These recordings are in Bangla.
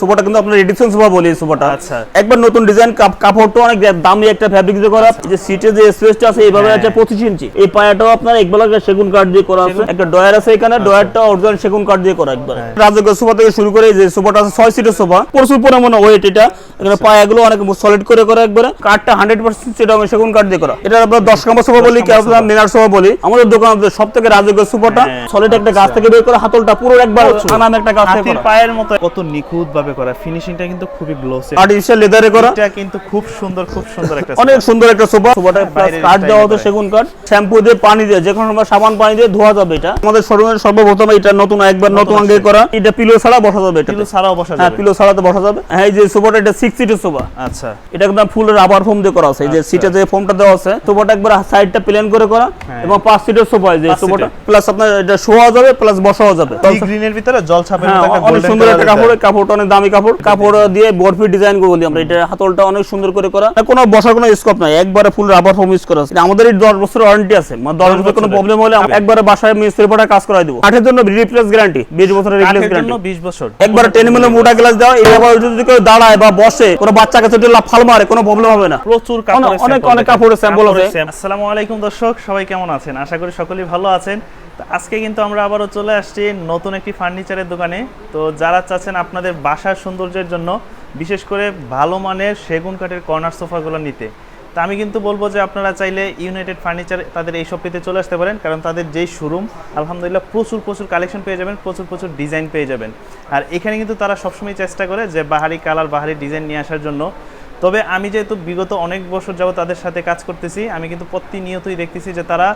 সোফাটা কিন্তু আপনার এডিশন সোফা বলি সোফাটা আচ্ছা। একবার নতুন ডিজাইন কাপড়টা অনেক দামি একটা ফ্যাব্রিক দিয়ে করা যে সিটে যে স্পেসটা আছে এইভাবে হ্যাঁ। আছে পঁচিশ ইঞ্চি। এই পায়াটাও আপনার একবেলা সেগুন কাঠ দিয়ে করা আছে। একটা ডয়ার আছে এখানে ডয়ারটা অরিজিনাল সেগুন কাঠ দিয়ে করা একবার। হ্যাঁ। রাজকীয় সোফা থেকে শুরু করে যে সোফাটা আছে ছয় সিটের সোফা প্রচুর পরিমাণে ওয়েট এটা। এখানে পায়াগুলো অনেক সলিড করে করা একবারে। কাঠটা হান্ড্রেড পার্সেন্ট সেটা সেগুন কাঠ দিয়ে করা। এটা আপনার দশ নম্বর সোফা বলি কেউ আপনার মিনার সোফা বলি। আমাদের দোকান সব থেকে রাজকীয় সোফাটা হ্যাঁ, সলিড একটা গাছ থেকে বের করা হাতলটা পুরো একবার নামে একটা গাছ থেকে পায়ের মতো। কত নিখুঁত ভাবে করা। ফিনিশিংটা কিন্তু খুবই গ্লোসি আর্টিফিশিয়াল লেদারে করা। এটা কিন্তু খুব সুন্দর খুব সুন্দর একটা অনেক সুন্দর একটা সোফা সোফাটা বাইরের কাঠ দেওয়া হতো সেগুন কাঠ শ্যাম্পু দিয়ে পানি দিয়ে যে কোনো সময় সাবান পানি দিয়ে ধোয়া যাবে এটা। আমাদের শোরুমের সর্বপ্রথম এটা নতুন একবার নতুন আগে করা। এটা পিলো ছাড়া বসা যাবে এটা পিলো ছাড়াও বসা যাবে। হ্যাঁ পিলো ছাড়াতে বসা যাবে। হ্যাঁ এই যে সোফাটা এটা সিক্স সিটের সোফা আচ্ছা। এটা একদম ফুল রাবার ফোম দিয়ে করা আছে। এই যে আচ্ছা। সিটে যে ফোমটা দেওয়া আছে সোফাটা একবার সাইডটা প্লেন করে করা হ্যাঁ। এবং পাঁচ সিটের সোফা এই যে সোফাটা প্লাস আপনার এটা শোয়া যাবে প্লাস বসাও যাবে। এই গ্রিনের ভিতরে জল ছাপের হ্যাঁ, মতো একটা অনেক golden সুন্দর একটা colour কাপড় কাপড়টা অনেক দামি কাপড়। কাপড় দিয়ে বরফি ডিজাইন করে বলি আমরা। এটা হাতলটা অনেক সুন্দর করে করা। কোনো বসার কোনো স্কোপ নাই। একবারে ফুল রাবার ফোম ইউজ করা আছে। আমাদের এই দশ বছর ওয়ারেন্টি আছে। মানে দশ বছর কোনো প্রবলেম হলে একবারে বাসায় মিস্ত্রি পাঠা কাজ করাই দেবো। কাঠের জন্য রিপ্লেস গ্যারান্টি বিশ বছরের রিপ্লেস গ্যারান্টি 20 বছর। একবারে টেন মিলে মোটা গ্লাস দেওয়া। এই আবার যদি কেউ দাঁড়ায় বা বসে কোনো বাচ্চা কাছে যদি ফাল মারে কোনো প্রবলেম হবে না। প্রচুর অনেক- অনেক কাপড়ের স্যাম্পল আছে। আসসালামু আলাইকুম দর্শক সবাই কেমন আছেন? আশা করি সকলেই ভালো আছেন। আজকে কিন্তু আমরা আবারও চলে আসছি নতুন একটি ফার্নিচারের দোকানে। তো যারা চাচ্ছেন আপনাদের বাসার সৌন্দর্যের জন্য, বিশেষ করে ভালো মানের সেগুন কাঠের কর্নার সোফাগুলো নিতে। তা আমি কিন্তু বলব যে আপনারা চাইলে ইউনাইটেড ফার্নিচার তাদের এই শপটিতে চলে আসতে পারেন, কারণ তাদের যেই শোরুম আলহামদুলিল্লাহ প্রচুর প্রচুর কালেকশন পেয়ে যাবেন, প্রচুর প্রচুর ডিজাইন পেয়ে যাবেন। আর এখানে কিন্তু তারা সবসময় চেষ্টা করে যে বাহারি কালার বাহারি ডিজাইন নিয়ে আসার জন্য তবে আমি যেহেতু বিগত অনেক বছর যাব তাদের সাথে কাজ করতেছি, আমি কিন্তু প্রতিনিয়তই দেখতেছি যে তারা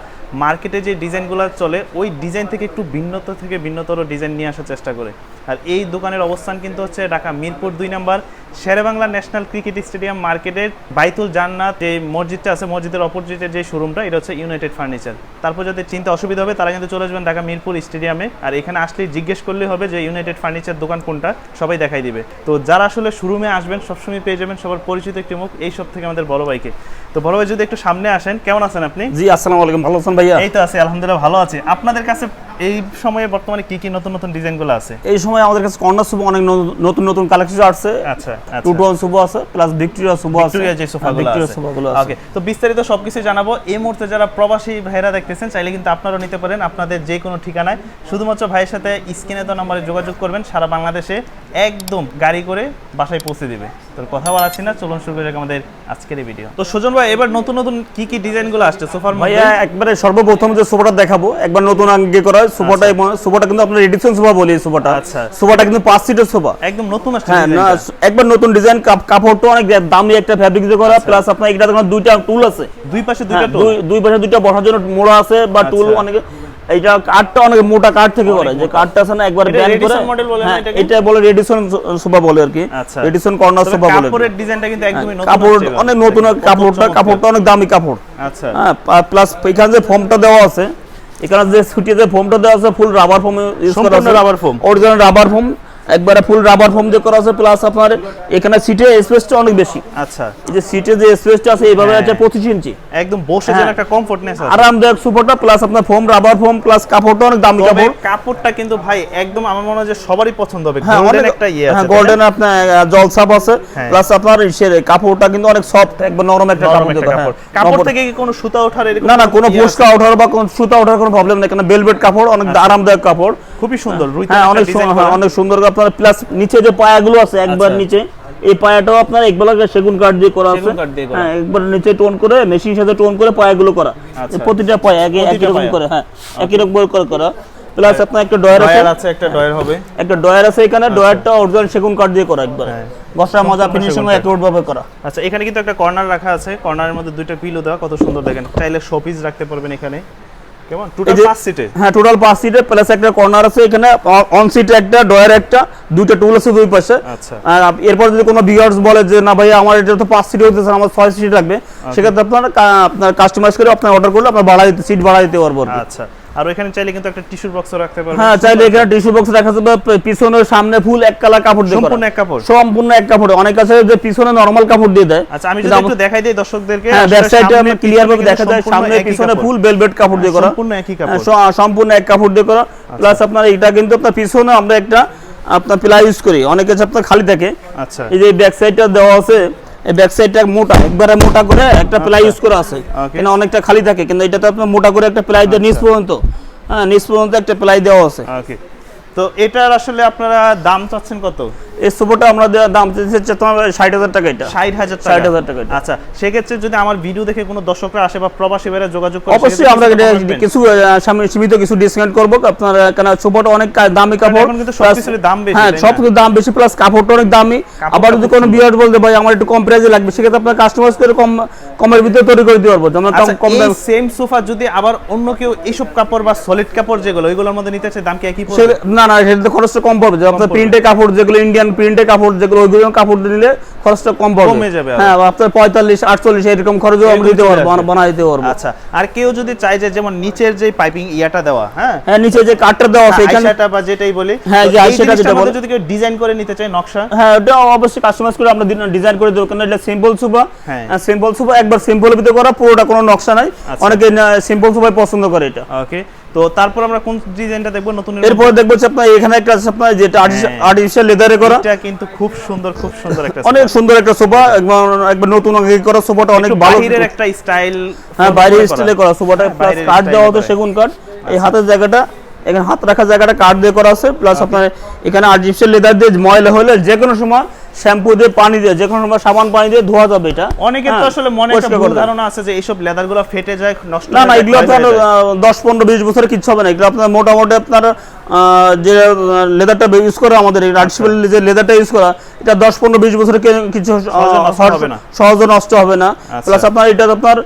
মার্কেটে যে ডিজাইনগুলো চলে, ওই ডিজাইন থেকে একটু ভিন্নত থেকে ভিন্নতর ডিজাইন নিয়ে আসার চেষ্টা করে। আর এই দোকানের অবস্থান কিন্তু হচ্ছে ঢাকা মিরপুর দুই number Sherebangla national cricket stadium মার্কেটের বাইতুল জান্নাত যে মসজিদটা আছে মসজিদের অপোজিটে যে শোরুমটা এটা হচ্ছে ইউনাইটেড ফার্নিচার তারপর যাদের চিন্তা অসুবিধা হবে তারা কিন্তু চলে আসবেন ঢাকা মিরপুর স্টেডিয়ামে। আর এখানে আসলে জিজ্ঞেস করলে হবে যে ইউনাইটেড ফার্নিচার দোকান কোনটা সবাই দেখাই দিবে। তো যারা আসলে শোরুমে আসবেন সবসময় পেয়ে যাবেন সবার পরিচিত একটি মুখ এই সব থেকে আমাদের বড় ভাইকে। তো বড় ভাই যদি একটু সামনে আসেন কেমন আছেন আপনি? জি আসসালামু আলাইকুম। ভালো আছেন ভাইয়া? এই তো আছি আলহামদুলিল্লাহ ভালো আছি। আপনাদের কাছে এই সময়ে বর্তমানে কি কি নতুন নতুন ডিজাইনগুলো আছে? এই সময় আমাদের কাছে কর্নার সুপ অনেক নতুন নতুন কালেকশন আসছে। আচ্ছা। টু আচ্ছা টোন আছে প্লাস ভিক্টোরিয়া সুপো আছে। ভিক্টোরিয়া যে সোফাগুলো ভিক্টোরিয়া সোফাগুলো আছে। ওকে তো বিস্তারিত সবকিছু জানাব। এই মুহূর্তে যারা প্রবাসী ভাইরা দেখতেছেন চাইলে কিন্তু আপনারাও নিতে পারেন আপনাদের যে কোনো ঠিকানায়। শুধুমাত্র ভাইয়ের সাথে স্ক্রিনে তো নাম্বারে যোগাযোগ করবেন সারা বাংলাদেশে একদম গাড়ি করে বাসায় পৌঁছে দিবে। তোর কথা বলাচ্ছি না চলুন শুরু করে আমাদের আজকের এই ভিডিও তো সুজন ভাই এবার নতুন নতুন কি কি ডিজাইনগুলো আসছে সোফার ভাইয়া একবারে সর্বপ্রথম যে সোফাটা দেখাবো একবার নতুন আগে করা সোফাটা সোফাটা কিন্তু আপনার এডিশন সোফা বলি সোফাটা। আচ্ছা। সোফাটা কিন্তু পাঁচ সিটের সোফা। একদম নতুন আসছে হ্যাঁ না একবার নতুন ডিজাইন কাপড়টা অনেক দামি একটা ফ্যাব্রিক দিয়ে করা প্লাস আপনার এটা দুইটা টুল আছে। দুই পাশে হ্যাঁ, দুইটা টোল দুই পাশে দুইটা বসার জন্য মোড়া আছে বা টুল আচ্ছা। অনেক এইটা কাঠটা অনেক মোটা কাঠ থেকে করে যে কাঠটা আছে না একবার ব্যান করে। হ্যাঁ? এটা বলে রেডিসন সোফা বলে আর কি। আচ্ছা। রেডিসন কর্নার সোফা বলে কাপড়ের ডিজাইনটা কিন্তু একদমই নতুন কাপড় অনেক নতুন কাপড়টা কাপড়টা অনেক দামি কাপড়। আচ্ছা। হ্যাঁ প্লাস এখানে যে ফোমটা দেওয়া আছে এখানে যে সুটিয়ে যে ফর্মটা দেওয়া আছে ফুল রাবার ফর্ম ইউজ করা আছে। Rubber form original rubber foam একবারে ফুল রাবার ফোম দিয়ে করা আছে প্লাস আপনার এখানে সিটে স্পেসটা অনেক বেশি। আচ্ছা। এই যে সিটে যে স্পেসটা আছে এইভাবে হ্যাঁ। আছে পঁচিশ ইঞ্চি। একদম বসে যেন হ্যাঁ। একটা কমফোর্টনেস আছে। আরামদায়ক সুপারটা প্লাস আপনার ফোম রাবার ফোম প্লাস কাপড়টা অনেক দামি কাপড়। কাপড়টা কিন্তু ভাই একদম আমার মনে হয় যে সবারই পছন্দ হবে। হ্যাঁ গোল্ডেন একটা ইয়ে হ্যাঁ আছে গোল্ডেন আপনার আহ, জলছাপ আছে। হ্যাঁ। প্লাস আপনার ইসের কাপড়টা কিন্তু অনেক সফট একবার নরম একটা কাপড় কাপড়। হ্যাঁ। থেকে কি কোনো সুতা ওঠার এরকম না না কোনো ইয়ে আছে? ওঠার বা কোনো সুতা ওঠার কোনো প্রবলেম নেই কারণ বেলভেট কাপড় অনেক আরামদায়ক কাপড়। খুবই সুন্দর হ্যাঁ অনেক সুন্দর হ্যাঁ, অনেক সুন্দর আপনার প্লাস নিচে যে পায়াগুলো আছে একবার আচ্ছা। নিচে এই পায়াটাও আপনার সেগুন কাঠ দিয়ে করা আছে। হ্যাঁ একবার নিচে টোন করে মেশিন সাথে টোন করে পায়াগুলো করা। আচ্ছা। প্রতিটা পায়া একই একই রকম করে হ্যাঁ একই রকম করে করা। প্লাস আপনার একটা ডয়ার আছে। একটা ডয়ার হবে। একটা ডয়ার আছে এখানে ডয়ারটা অরিজিনাল সেগুন কাঠ দিয়ে করা একবার। হ্যাঁ। বসা মজা ফিনিশিং সেগুন কাঠ। ভাবে করা। আচ্ছা এখানে কিন্তু একটা কর্নার রাখা আছে। কর্নারের মধ্যে দুইটা পিলো দেওয়া কত সুন্দর দেখেন। চাইলে শোপিস রাখতে পারবেন এখানে। কেমন? টোটাল যে- পাঁচ সিটে হ্যাঁ টোটাল পাঁচ সিটে প্লাস একটা কর্নার আছে এখানে। অন সিটে একটা ডয়ার একটা দুটো টুল আছে দুই পাশে। আচ্ছা। আর এরপর যদি কোনো ভিউয়ার্স বলে যে না ভাই আমার এটা তো পাঁচ সিট হইতেছে আমার ছয় সিট লাগবে সেক্ষেত্রে আপনার আপনার কাস্টমাইজ করে আপনার অর্ডার করলে আপনার বাড়া দিতে সিট বাড়া দিতে পারব আচ্ছা। আর এখানে চাইলে কিন্তু একটা টিস্যুর বক্সও রাখতে পারবেন। হ্যাঁ চাইলে এখানে টিস্যু বক্স রাখা যাবে পিছনে সামনে ফুল এক কালার কাপড় দিয়ে সম্পূর্ণ এক কাপড়? সম্পূর্ণ এক কাপড়ে। অনেক আছে যে পিছনে নরমাল কাপড় দিয়ে দেয়। আচ্ছা আমি যদি একটু দেখাই দিই দর্শকদেরকে হ্যাঁ আসলে ব্যাক সাইডে সামনে ক্লিয়ার ভাবে দেখা যায় সামনে পিছনে ফুল ভেলভেট কাপড় দিয়ে করা। সম্পূর্ণ একই হ্যাঁ, কাপড়। আচ্ছা। সম্পূর্ণ এক কাপড় দিয়ে করা। প্লাস আপনার এটা কিন্তু আপনার পিছনে আমরা একটা আপনার প্লাই ইউজ করি। অনেকে আপনার খালি থাকে। আচ্ছা। এই যে ব্যাক সাইডটা দেওয়া আছে এই ব্যাক সাইডটা মোটা একবারে মোটা করে একটা প্লাই ইউজ করা আছে। এখানে অনেকটা খালি থাকে কিন্তু এটা তো আপনার মোটা করে একটা প্লাই দিয়ে নিচ পর্যন্ত। হ্যাঁ নিচ পর্যন্ত একটা প্লাই দেওয়া আছে। ওকে তো এটার আসলে আপনারা দাম চাচ্ছেন কত? এই সোফাটা আমরা দাম চাইছি তোমার ষাট হাজার টাকা এটা। ষাট হাজার টাকা। 60,000 টাকা আচ্ছা সেক্ষেত্রে যদি আমার ভিডিও দেখে কোনো দর্শকরা আসে বা প্রবাসী বাইরে যোগাযোগ করে অবশ্যই আমরা কিছু সামনে সীমিত কিছু ডিসকাউন্ট করব। আপনার কেন সোফাটা অনেক দামি কাপড় কিন্তু দাম বেশি, হ্যাঁ সব দাম বেশি প্লাস কাপড়টা অনেক দামি। আবার যদি কোনো বিয়ার বলতে ভাই আমার একটু কম প্রাইসে লাগবে সেক্ষেত্রে আপনার কাস্টমাইজ করে কম কমের ভিতরে তৈরি করে দিতে পারব। কম আচ্ছা কম দাম সেম সোফা যদি আবার অন্য কেউ এইসব কাপড় বা সলিড কাপড় যেগুলো ওইগুলোর মধ্যে নিতে চায় দাম কি একই পড়বে? না না সেটাতে খরচটা কম পড়বে। যে আপনার প্রিন্টের কাপড় যেগুলো ইন্ডিয়ান প্রিন্টের কাপড় যেগুলো ওইগুলো কাপড় নিলে খরচটা কম পড়বে কমে যাবে হ্যাঁ আপনার পঁয়তাল্লিশ আটচল্লিশ এরকম খরচও আমরা দিতে পারব। বানাই দিতে পারব আচ্ছা আর কেউ যদি চায় যে যেমন নিচের যে পাইপিং ইয়াটা দেওয়া হ্যাঁ হ্যাঁ নিচে যে কাঠটা দেওয়া আছে এখানে আইসাটা বা যেটাই বলি হ্যাঁ, যে আইসাটা যেটা বলে। যদি কেউ ডিজাইন করে নিতে চায় নকশা হ্যাঁ ওটা অবশ্যই কাস্টমাইজ করে আমরা ডিজাইন করে দেবো কারণ এটা সিম্পল সুপা হ্যাঁ। সিম্পল সুপা একবার সিম্পল ভিতরে করা পুরোটা কোনো নকশা নাই আচ্ছা। অনেকে সিম্পল সুপাই পছন্দ করে এটা ওকে তো তারপর আমরা কোন ডিজাইনটা দেখব? নতুন এরপরে দেখব যে আপনার এখানে একটা আছে আপনার যেটা। আর্টিফিশিয়াল লেদারে করা। এটা কিন্তু খুব সুন্দর খুব সুন্দর একটা অনেক সুন্দর একটা সোফা। একবার একবার নতুন আগে করা সোফাটা অনেক ভালো। বাহিরের একটা স্টাইল হ্যাঁ বাইরের স্টাইলে করা সোফাটা। হ্যাঁ, প্লাস বাইরের কাঠ দেওয়া হতো সেগুন কাঠ। এই হাতের জায়গাটা এখানে হাত রাখার জায়গাটা কাঠ দিয়ে করা আছে। প্লাস আপনার এখানে আর্টিফিশিয়াল লেদার দিয়ে ময়লা হলে যে কোনো সময় শ্যাম্পু দিয়ে পানি দিয়ে যে কোনো সময় সাবান পানি দিয়ে ধোয়া যাবে এটা অনেকের তো হ্যাঁ, আসলে মনে একটা ভুল ধারণা আছে যে এইসব লেদারগুলো ফেটে যায় নষ্ট না না এগুলো আপনার হয়ে যায়। আহ, দশ পনেরো বিশ বছরে কিচ্ছু হবে না এগুলো আপনার মোটামুটি আপনার যে লেদারটা ইউজ করে আমাদের এই যে লেদারটা ইউজ করা এটা দশ পনেরো বিশ বছর কে- কিছু সহজে নষ্ট হবে না। সহজে নষ্ট হবে না আচ্ছা। প্লাস আপনার এটা আপনার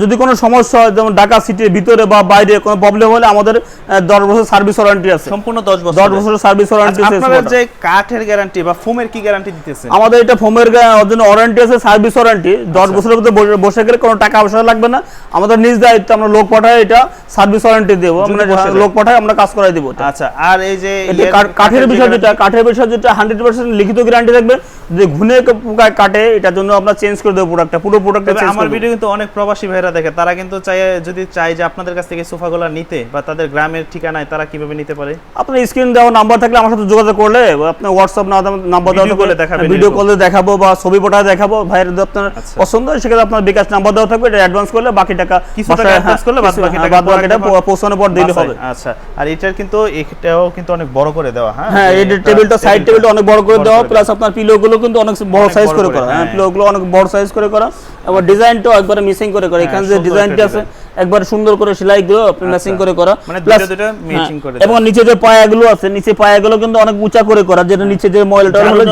যদি কোনো সমস্যা হয় যেমন ঢাকা সিটির ভিতরে বা বাইরে কোনো প্রবলেম হলে আমাদের দশ বছর সার্ভিস ওয়ারেন্টি আছে। সম্পূর্ণ 10 বছর দশ বছরের সার্ভিস ওয়ারেন্টি আপনারা যে কাঠের গ্যারান্টি বা ফোমের কি গ্যারান্টি দিতেছেন? আমাদের এটা ফোমের জন্য ওয়ারেন্টি আছে সার্ভিস ওয়ারেন্টি দশ আচ্ছা। বছরের মধ্যে বসে- গেলে কোনো টাকা পয়সা লাগবে না। আমাদের নিজ দায়িত্ব আমরা লোক পাঠাই এটা সার্ভিস ওয়ারেন্টি দেবো। মানে লোক পাঠাই আমরা কাজ করাই দেবো আচ্ছা আর এই যে কাঠ- কাঠের বিষয় যেটা কাঠের বিষয় যেটা হান্ড্রেড পার্সেন্ট লিখিত গ্যারান্টি থাকবে। যে ঘুনে পোকায় কাটে এটার জন্য আমরা চেঞ্জ করে দেবো প্রোডাক্টটা পুরো প্রোডাক্টটা আমার ভিডিও কিন্তু অনেক প্রবাসী ভাইরা দেখে তারা কিন্তু চাই যদি চাই যে আপনাদের কাছ থেকে সোফাগুলো নিতে বা তাদের গ্রামের ঠিকানায় তারা কীভাবে নিতে পারে? আপনার স্ক্রিন দেওয়া নাম্বার থাকলে আমার সাথে যোগাযোগ করলে আপনার হোয়াটসঅ্যাপ নাম্বার দেওয়া call দেখাবেন ভিডিও কলে দেখাবো বা ছবি পাঠায় দেখাবো ভাইয়ের যদি আপনার আচ্ছা। পছন্দ হয় সেক্ষেত্রে আপনার বিকাশ নাম্বার দেওয়া থাকবে এটা অ্যাডভান্স করলে বাকি টাকা কিছু টাকা advance করলে বাকি হ্যাঁ, টাকা বাদ বাকিটা পরে দেওয়া- পৌঁছানোর পর দিলে হবে। আচ্ছা। আর এটার কিন্তু এটাও কিন্তু অনেক বড় করে দেওয়া হ্যাঁ? হ্যাঁ এই টেবিলটা সাইড টেবিলটা অনেক বড় করে দেওয়া প্লাস আপনার পিলো গুলো কিন্তু অনেক বড় সাইজ করে করে, হ্যাঁ হ্যাঁ। পিলো গুলো অনেক বড় সাইজ করে করা। এবং ডিজাইনটাও একবারে মিসিং করে করা এখানে যে ডিজাইনটা আছে একবার সুন্দর করে সেলাই গুলো আপনি ম্যাচিং করে করা। মানে দুটো দুটো matching হ্যাঁ, এবং নিচে যে পায়াগুলো আছে নিচে পায়াগুলো কিন্তু অনেক উঁচা করে করা যেটা নিচে যে ময়লাটা হলো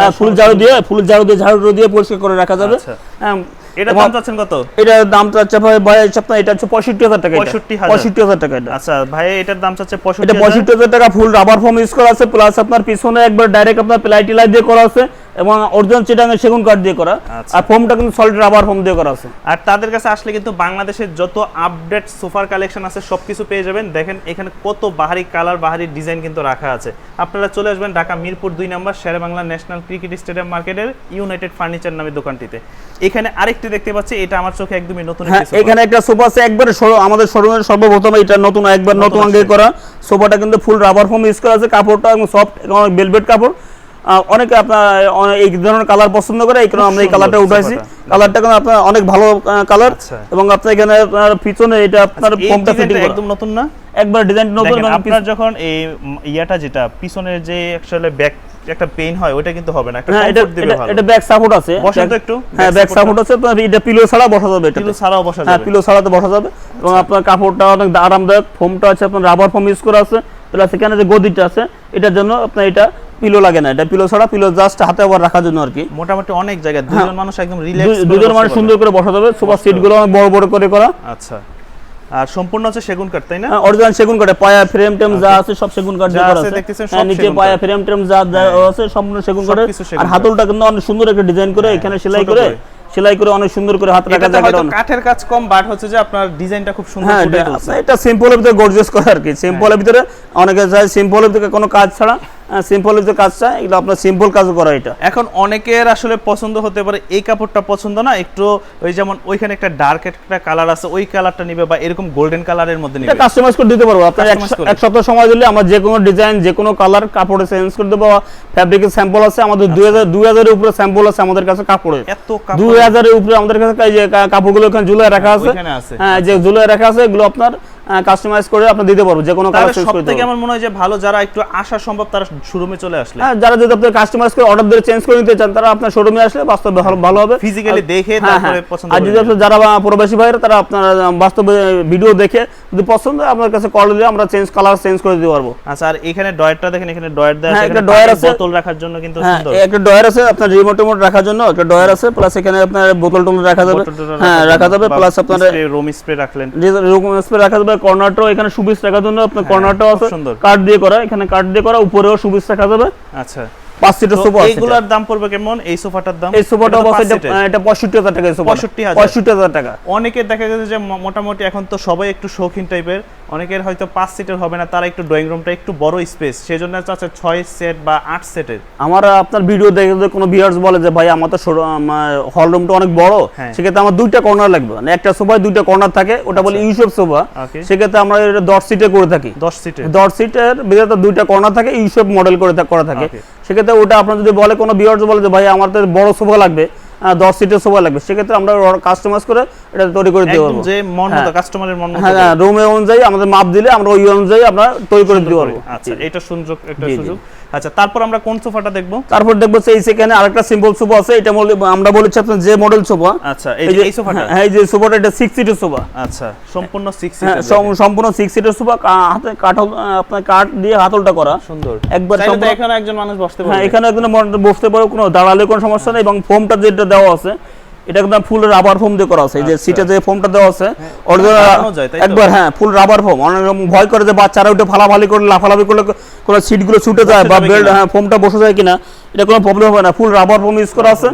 হ্যাঁ, ফুল ঝাড়ু দিয়ে ফুল ঝাড়ু দিয়ে ঝাড়ু দিয়ে পরিষ্কার করে রাখা যাবে। আচ্ছা। হ্যাঁ এটা দাম চাচ্ছেন কত? এটার দামটা হচ্ছে ভাই ভাই আপনার এটা হচ্ছে পঁয়ষট্টি হাজার টাকা 65,000 পঁয়ষট্টি হাজার। টাকা এটা। আচ্ছা ভাই এটার দাম চাচ্ছে পঁয়ষট্টি হাজার। টাকা ফুল রাবার ফর্ম ইউজ করা আছে প্লাস আপনার পিছনে একবার ডাইরেক্ট আপনার প্লাই টিলাই দিয়ে করা আছে। এবং অরিজিনাল চিটাঙ্গের সেগুন কাঠ দিয়ে করা। আচ্ছা। আর ফোমটা কিন্তু সলিড রাবার ফোম দিয়ে করা আছে। আর তাদের কাছে আসলে কিন্তু বাংলাদেশের যত আপডেট সোফার কালেকশন আছে সবকিছু পেয়ে যাবেন। দেখেন এখানে কত বাহারি কালার বাহারি ডিজাইন কিন্তু রাখা আছে। আপনারা চলে আসবেন ঢাকা মিরপুর দুই number Shere Bangla national cricket stadium মার্কেটের ইউনাইটেড ফার্নিচার নামে দোকানটিতে। এখানে আরেকটি দেখতে পাচ্ছি এটা আমার চোখে একদমই নতুন হ্যাঁ এখানে একটা সোফা আছে একবারে আমাদের শোরুমের সর্বপ্রথম এটা নতুন একবার নতুন আগে করা। সোফাটা কিন্তু ফুল রাবার ফোম ইউজ করা আছে কাপড়টা এবং সফট অনেক বেলভেট কাপড়। অনেকে আপনার এই ধরনের কালার পছন্দ করে এই কারণে আমরা এই কালারটা উঠাইছি। কালারটা কিন্তু আপনার অনেক ভালো কালার আচ্ছা। এবং আপনার এখানে আপনার পিছনে এটা আপনার এই ফোমটা ফিটিং ডিজাইনটা একদম নতুন না? একবার ডিজাইন নতুন দেখেন, আপনার যখন এই ইয়াটা যেটা পিছনের যে অ্যাকচুয়ালি ব্যাক একটা পেইন হয় ওটা কিন্তু হবে না একটা হ্যাঁ এটা comfort দিবে ভালো। এটা ব্যাক সাপোর্ট আছে। বসেন তো একটু, হ্যাঁ ব্যাক সাপোর্ট আছে আপনার এটা পিলো ছাড়া বসা যাবে এটা পিলো ছাড়াও বসা যাবে। হ্যাঁ পিলো ছাড়াতে বসা যাবে। এবং আপনার কাপড়টা অনেক আরামদায়ক ফোমটা আছে আপনার রাবার ফোম ইউজ করা আছে। প্লাস এখানে যে গদিটা আছে এটার জন্য আপনার এটা পিলো লাগে না। এটা পিলো ছাড়া পিলো জাস্ট হাতে আবার রাখার জন্য আর কি। মোটামুটি অনেক জায়গায় দুজন মানুষ একদম রিল্যাক্স দুজন মানুষ সুন্দর করে বসা যাবে সোফা সিটগুলো অনেক বড় বড় করে করা। আচ্ছা। আর সম্পূর্ণ হচ্ছে সেগুন কাঠ তাই না? অরিজিনাল সেগুন কাঠে পায়া ফ্রেম টেম যা আছে সব সেগুন কাঠ দিয়ে করা আছে দেখতেছেন সব হ্যাঁ, নিচে পায়া ফ্রেম টেম যা আছে সম্পূর্ণ সেগুন সেগুন আর হাতলটা কিন্তু অনেক সুন্দর একটা ডিজাইন করে এখানে সেলাই করে। সেলাই করে অনেক সুন্দর করে হাত রাখা যায় কাঠের কাজ কম বাট হচ্ছে যে আপনার ডিজাইনটা খুব সুন্দর হ্যাঁ ফুটে এটা- সিম্পলের ভিতরে গর্জিয়াস করা আর কি। সিম্পলের ভিতরে অনেকে যায় সিম্পলের ভিতরে কোনো কাজ ছাড়া সিম্পল যে কাজটা এগুলো আপনার সিম্পল কাজ করা এটা। এখন অনেকের আসলে পছন্দ হতে পারে এই কাপড়টা পছন্দ না একটু ওই যেমন ওইখানে একটা ডার্ক একটা কালার আছে ওই কালারটা নিবে বা এরকম গোল্ডেন কালারের মধ্যে নিবে। কাস্টমাইজ করে দিতে পারব। আপনার এক সপ্তাহ সময় দিলে আমরা যে কোনো ডিজাইন যে কোনো কালার কাপড়ে চেঞ্জ করে দেবো। ফ্যাব্রিকের স্যাম্পল আছে আমাদের দুই হাজার দুই হাজারের উপরে স্যাম্পল আছে আমাদের কাছে কাপড়ে এত দুই হাজারের উপরে আমাদের কাছে কাপড়গুলো এখানে ঝুলাই রাখা আছে। হ্যাঁ যে ঝুলাই রাখা আছে এগুলো আপনার কাস্টমাইজ করে আপনি দিতে পারব যে কোনো কালার চেঞ্জ থেকে আমার মনে হয় যে ভালো যারা একটু আসা সম্ভব তারা শোরুমে চলে আসলে। হ্যাঁ যারা যদি আপনার কাস্টমাইজ করে অর্ডার দিয়ে চেঞ্জ করে নিতে চান তারা আপনার শোরুমে আসলে বাস্তবে ভালো হবে। ফিজিক্যালি দেখে হ্যাঁ, তারপরে হ্যাঁ। পছন্দ আর যদি। যারা প্রবাসী ভাইরা তারা আপনার বাস্তবে ভিডিও দেখে যদি পছন্দ হয় আপনার কাছে কল দিলে আমরা চেঞ্জ কালার চেঞ্জ করে দিতে পারব। আচ্ছা আর এখানে ডয়ারটা দেখেন এখানে ডয়ার দেওয়া হ্যাঁ, আছে একটা ডয়ার আছে। বোতল রাখার জন্য কিন্তু সুন্দর। একটা ডয়ার আছে আপনার রিমোট টিমোট রাখার জন্য একটা ডয়ার আছে প্লাস এখানে আপনার বোতল টোতল রাখা যাবে। হ্যাঁ রাখা যাবে প্লাস আপনার রুম স্প্রে রাখলেন। রুম স্প্রে রাখা যাবে কর্নারটাও এখানে সুবিস রাখার জন্য আপনার কর্নারটাও হ্যাঁ, আছে। কাট কাঠ দিয়ে করা এখানে কাঠ দিয়ে করা উপরেও সুবিস রাখা যাবে। আচ্ছা। পাঁচ সিটের সোফা আছে এটা। দাম পড়বে কেমন? এই সোফাটার দাম? এই সোফাটা এটা তো অবশ্যই পাঁচ এটা- সিটের। এটা পঁয়ষট্টি হাজার টাকা এই সোফাটা। 65,000 টাকা। অনেকের দেখা গেছে যে মোটামুটি এখন তো সবাই একটু শৌখিন টাইপের। অনেকের হয়তো পাঁচ সিটের হবে না তারা একটু ড্রয়িং রুমটা একটু বড় স্পেস। সেই জন্য চাচ্ছে ছয় সেট বা আট সেটের। আমার আপনার ভিডিও দেখে যদি কোনো ভিউয়ার্স বলে যে ভাই আমার তো হল রুমটা অনেক বড় হ্যাঁ। সেক্ষেত্রে আমার দুইটা কর্নার লাগবে। মানে একটা সোফায় দুইটা কর্নার থাকে ওটা বলে ইউসেফ সোফা। সেক্ষেত্রে আমরা এটা দশ সিটে করে থাকি। দশ সিটের দশ সিটের ভিতরে দুইটা কর্নার থাকে ইউসেফ মডেল করে করা থাকে. সেক্ষেত্রে ওটা আপনার যদি বলে কোনো বিয়ার্স বলে যে ভাই আমার তো বড় সোফা লাগবে দশ সিটের সোফা লাগবে সেক্ষেত্রে আমরা কাস্টমাইজ করে এটা তৈরি করে দিতে পারব যে মন মতো হ্যাঁ। কাস্টমারের মন মতো হ্যাঁ হ্যাঁ রুমে অনুযায়ী আমাদের মাপ দিলে আমরা ওই অনুযায়ী আমরা তৈরি করে দিতে পারব আচ্ছা এটা সুযোগ একটা। সুযোগ। আচ্ছা তারপর আমরা কোন সোফাটা দেখব? তারপর দেখব সেই সেখানে আরেকটা সিম্পল সোফা আছে এটা আমরা বলেছি আপনার যে মডেল সোফা। আচ্ছা এই যে এই সোফাটা? হ্যাঁ এই যে সোফাটা এটা সিক্স সিটের সোফা। আচ্ছা সম্পূর্ণ সিক্স হ্যাঁ সম- সম্পূর্ণ সিক্স সিটের সোফা হাতে কাঠল আপনার কাঠ দিয়ে হাতলটা করা। সুন্দর। একবার এখানে একজন মানুষ বসতে পারে হ্যাঁ এখানে একজন বসতে পারো কোনো দাঁড়ালে কোনো সমস্যা নেই এবং ফোমটা যেটা দেওয়া আছে এটা কিন্তু ফুল রাবার ফোম দিয়ে করা আছে এই যে আচ্ছা। সিটে যে ফোমটা দেওয়া আছে তো? একবার হ্যাঁ ফুল রাবার ফোম অনেক ভয় করে যে বাচ্চারা উঠে ফালাফালি করে লাফালাফি করলে কোনো সিটগুলো ছুটে যায় বা বেল্ট? হ্যাঁ ফোমটা বসে যায় কিনা এটা কোনো প্রবলেম হবে না ফুল রাবার ফোম ইউজ করা আছে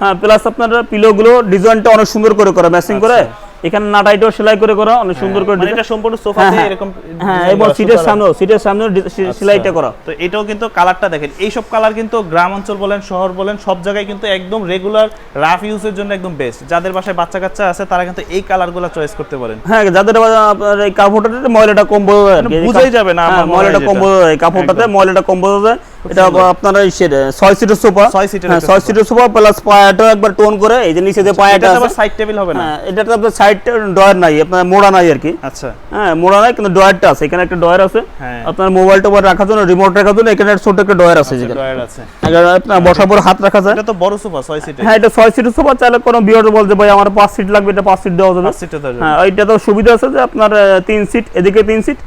হ্যাঁ প্লাস আপনার পিলোগুলো ডিজাইনটা অনেক সুন্দর করে করা ম্যাচিং করে এখানে নাটাইটাও সেলাই করে করা অনেক সুন্দর করে মানে এটা সম্পূর্ণ হ্যাঁ, সোফাতে হ্যাঁ। এরকম হ্যাঁ এবং সিটের সামনেও সিটের সামনেও আচ্ছা। সেলাইটা করা তো এটাও কিন্তু কালারটা দেখেন এইসব কালার কিন্তু গ্রাম অঞ্চল বলেন শহর বলেন সব জায়গায় কিন্তু একদম রেগুলার রাফ ইউজের জন্য একদম বেস্ট যাদের বাসায় বাচ্চা কাচ্চা আছে তারা কিন্তু এই কালারগুলো চয়েস করতে পারেন হ্যাঁ যাদের আপনার এই কাপড়টাতে ময়লাটা কম বোঝা যায়। মানে বোঝাই যাবে না হ্যাঁ, হয় ময়লাটা কম। বোঝা যায় কাপড়টাতে ময়লাটা কম বোঝা যায় এটা আপনার ছয় সিটের সোফা ছয় সিটের ছয় সিটের সোফা প্লাস পায়াটাও একবার টোন করে এই যে নিচে যে পায়াটা আছে সাইড টেবিল হবে না? এটাতে আপনার সাইড ডয়ার নাই আপনার মোড়া নাই আর কি। আচ্ছা। হ্যাঁ মোড়া নাই কিন্তু ডয়ারটা আছে এখানে একটা ডয়ার আছে। হ্যাঁ। আপনার মোবাইল টোবাইল রাখার জন্য রিমোট রাখার জন্য এখানে ছোট একটা ডয়ার আছে যেখানে ড্রয়ার আছে। আপনার বসার পর হাত রাখা যায়। এটা তো বড় সোফা ছয় সিটের হ্যাঁ এটা ছয় সিটের সোফা চাইলে কোনো বিয়ার বলতে ভাই আমার পাঁচ সিট লাগবে এটা পাঁচ সিট দেওয়া যাবে। তো হ্যাঁ এইটা তো সুবিধা আছে যে আপনার তিন সিট এদিকে তিন সিট